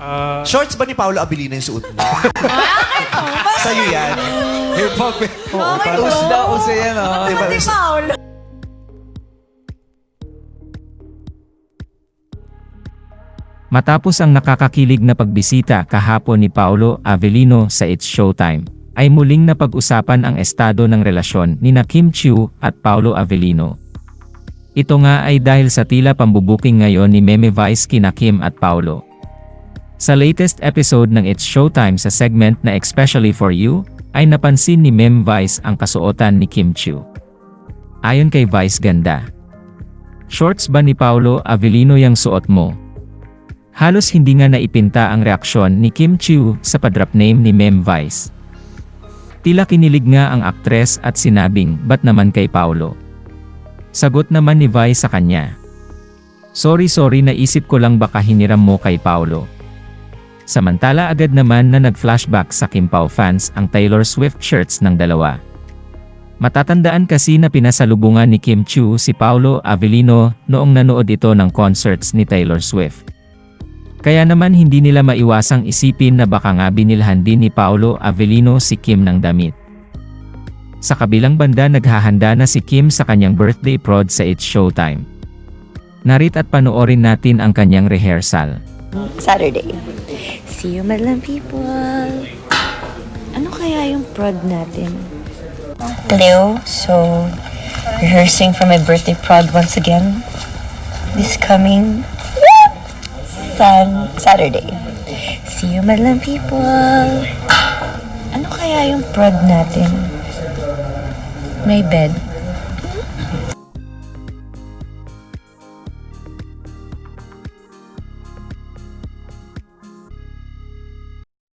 Ah, Shorts ba ni Paolo Abilino yung suot mo? Sa'yo yan. Hip hop eh. Oo, parang- Us na, uso yan oh. Diba? Si Paolo. Matapos ang nakakakilig na pagbisita kahapon ni Paolo Avellino sa It's Showtime, ay muling napag-usapan ang estado ng relasyon ni na Kim Chiu at Paolo Avellino. Ito nga ay dahil sa tila pambubuking ngayon ni Meme Vice kina Kim at Paolo. Sa latest episode ng It's Showtime sa segment na Especially For You, ay napansin ni Mem Vice ang kasuotan ni Kim Chiu. Ayon kay Vice ganda. Shorts ba ni Paolo Avellino yung suot mo? Halos hindi nga naipinta ang reaksyon ni Kim Chiu sa padrap name ni Mem Vice. Tila kinilig nga ang aktres at sinabing, bat naman kay Paolo? Sagot naman ni Vice sa kanya. Sorry sorry naisip ko lang baka hiniram mo kay Paolo. Samantala agad naman na nag-flashback sa Kim Pao fans ang Taylor Swift shirts ng dalawa. Matatandaan kasi na pinasalubungan ni Kim Chiu si Paolo Avellino noong nanood ito ng concerts ni Taylor Swift. Kaya naman hindi nila maiwasang isipin na baka nga binilhan din ni Paolo Avellino si Kim ng damit. Sa kabilang banda naghahanda na si Kim sa kanyang birthday prod sa It's Showtime. Narit at panoorin natin ang kanyang rehearsal. Saturday. See you, madlang people. Ano kaya yung prod natin? Leo, so rehearsing for my birthday prod once again this coming Sun Saturday. See you, madlang people. Ano kaya yung prod natin? My bed.